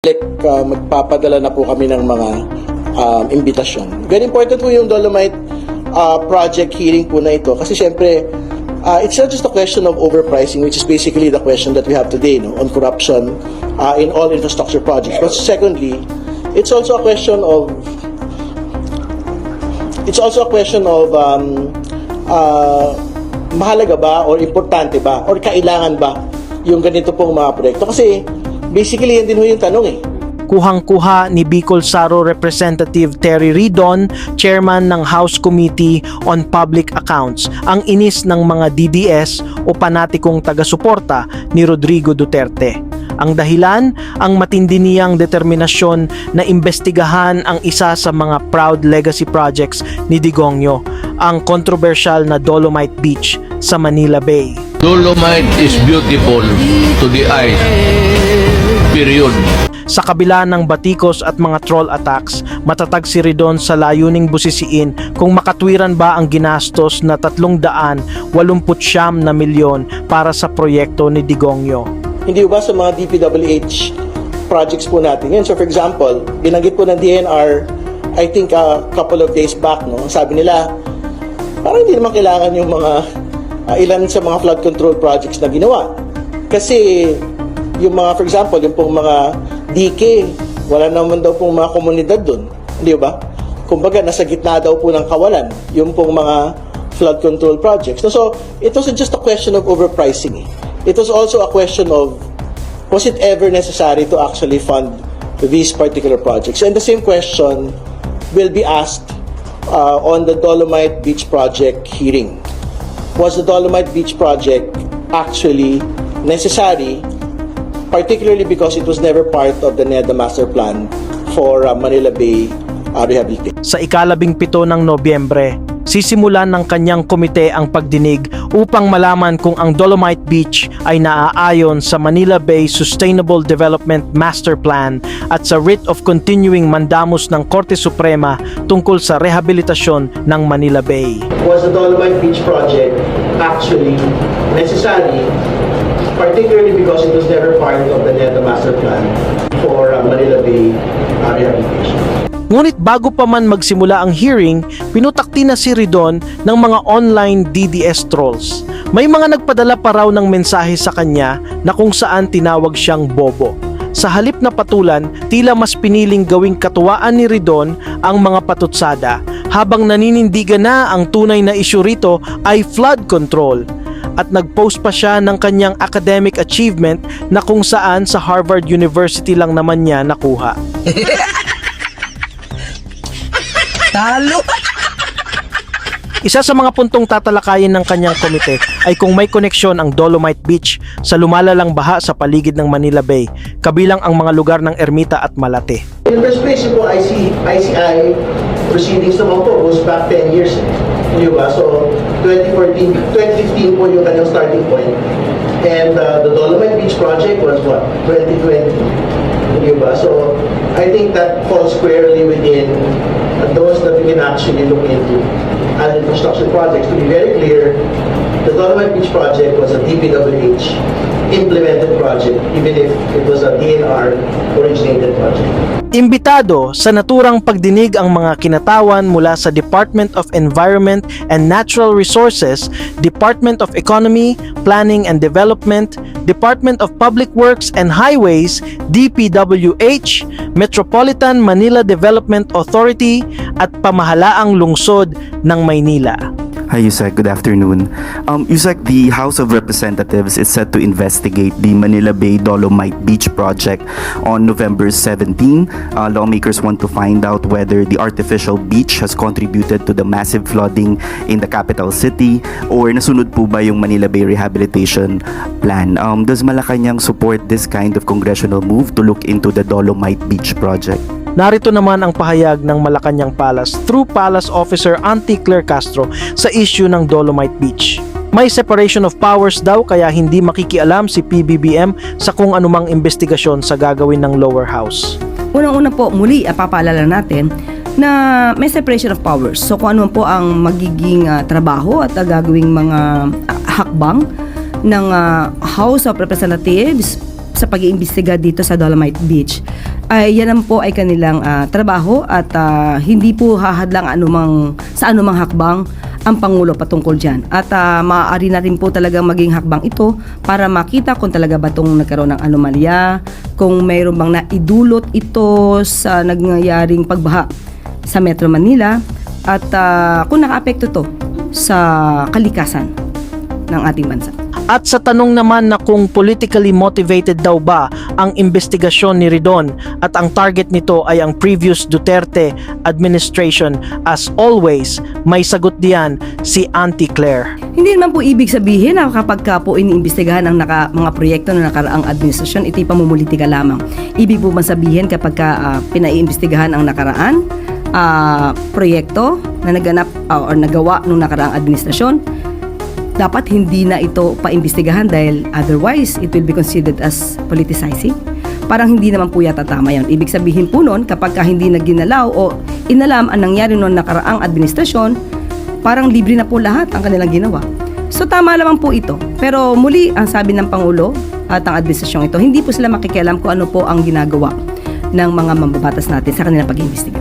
uh, magpapadala na po kami ng mga um, imbitasyon. Very important po yung Dolomite uh, project hearing po na ito kasi syempre uh, it's not just a question of overpricing which is basically the question that we have today no, on corruption uh, in all infrastructure projects. But secondly, it's also a question of it's also a question of um, uh, mahalaga ba or importante ba or kailangan ba yung ganito pong mga proyekto kasi basically yan din ho yung tanong eh Kuhang-kuha ni Bicol Saro Representative Terry Ridon, chairman ng House Committee on Public Accounts, ang inis ng mga DDS o panatikong taga-suporta ni Rodrigo Duterte. Ang dahilan, ang matindi niyang determinasyon na imbestigahan ang isa sa mga proud legacy projects ni Digongyo, ang controversial na Dolomite Beach sa Manila Bay. Dolomite is beautiful to the eye. Period. Sa kabila ng batikos at mga troll attacks, matatag si Ridon sa layuning busisiin kung makatwiran ba ang ginastos na 389 na milyon para sa proyekto ni Digongyo. hindi ba sa mga DPWH projects po natin yun so for example binanggit po ng DNR I think a couple of days back no sabi nila parang hindi naman kailangan yung mga uh, ilan sa mga flood control projects na ginawa kasi yung mga for example yung pong mga DK wala naman daw pong mga komunidad doon hindi ba? Kumbaga nasa gitna daw po ng kawalan yung pong mga flood control projects. So it wasn't just a question of overpricing eh. it was also a question of was it ever necessary to actually fund these particular projects? And the same question will be asked uh, on the Dolomite Beach Project hearing. Was the Dolomite Beach Project actually necessary, particularly because it was never part of the NEDA Master Plan for uh, Manila Bay uh, Rehabilitation. Sa ikalabing pito ng Nobyembre, sisimulan ng kanyang komite ang pagdinig upang malaman kung ang Dolomite Beach ay naaayon sa Manila Bay Sustainable Development Master Plan at sa writ of continuing mandamus ng Korte Suprema tungkol sa rehabilitasyon ng Manila Bay. Was the Dolomite Beach Project actually necessary, particularly because it was never part of the NEDA Master Plan for uh, Manila Bay uh, Rehabilitation? Ngunit bago pa man magsimula ang hearing, pinutakti na si Ridon ng mga online DDS trolls. May mga nagpadala pa raw ng mensahe sa kanya na kung saan tinawag siyang bobo. Sa halip na patulan, tila mas piniling gawing katuwaan ni Ridon ang mga patutsada habang naninindigan na ang tunay na isyu rito ay flood control at nag-post pa siya ng kanyang academic achievement na kung saan sa Harvard University lang naman niya nakuha. Talo! Isa sa mga puntong tatalakayin ng kanyang komite ay kung may koneksyon ang Dolomite Beach sa lumalalang baha sa paligid ng Manila Bay, kabilang ang mga lugar ng Ermita at Malate. In the first place, po IC, ICI proceedings naman po goes back 10 years. Di ba? So, 2014, 2015 po yung kanyang starting point. And uh, the Dolomite Beach Project was what? 2020. Di ba? So, I think that falls squarely within uh, those that we can actually look into as infrastructure projects. To be very clear, the Dolomite Beach Project was a DPWH implemented project, even if it was a DNR originated project. Imbitado sa naturang pagdinig ang mga kinatawan mula sa Department of Environment and Natural Resources, Department of Economy, Planning and Development, Department of Public Works and Highways, DPWH, Metropolitan Manila Development Authority at pamahalaang lungsod ng Maynila. Hi, Yusek. Good afternoon. Um, Yusek, the House of Representatives is set to investigate the Manila Bay Dolomite Beach project on November 17. Uh, lawmakers want to find out whether the artificial beach has contributed to the massive flooding in the capital city or nasunod po ba yung Manila Bay Rehabilitation Plan. Um, does Malacanang support this kind of congressional move to look into the Dolomite Beach project? Narito naman ang pahayag ng Malacanang Palace through Palace Officer Auntie Claire Castro sa issue ng Dolomite Beach. May separation of powers daw kaya hindi makikialam si PBBM sa kung anumang investigasyon sa gagawin ng lower house. Unang-una po, muli, ah, papaalala natin na may separation of powers. So kung ano po ang magiging ah, trabaho at ah, gagawing mga ah, hakbang ng ah, House of Representatives sa pag-iimbestiga dito sa Dolomite Beach ay yan naman po ay kanilang ah, trabaho at ah, hindi po hahadlang anumang sa anumang hakbang ang Pangulo patungkol dyan. At ah, maaari na rin po talagang maging hakbang ito para makita kung talaga ba itong nagkaroon ng anomalya, kung mayroon bang naidulot ito sa nangyayaring pagbaha sa Metro Manila at ah, kung nakaapekto to sa kalikasan ng ating bansa. At sa tanong naman na kung politically motivated daw ba ang investigasyon ni Ridon at ang target nito ay ang previous Duterte administration, as always, may sagot diyan si Auntie Claire. Hindi naman po ibig sabihin na kapag ka po iniimbestigahan ang naka, mga proyekto na nakaraang administrasyon, ito'y pamumulitika lamang. Ibig po man sabihin kapag ka ah, pinaiimbestigahan ang nakaraan ah, proyekto na naganap ah, or nagawa nung nakaraang administrasyon, dapat hindi na ito paimbestigahan dahil otherwise it will be considered as politicizing. Parang hindi naman po yata tama yun. Ibig sabihin po nun, kapag ka hindi na ginalaw o inalam ang nangyari noong nakaraang administrasyon, parang libre na po lahat ang kanilang ginawa. So tama lamang po ito. Pero muli, ang sabi ng Pangulo at ang administrasyong ito, hindi po sila makikialam kung ano po ang ginagawa ng mga mambabatas natin sa kanilang pag-iimbestiga.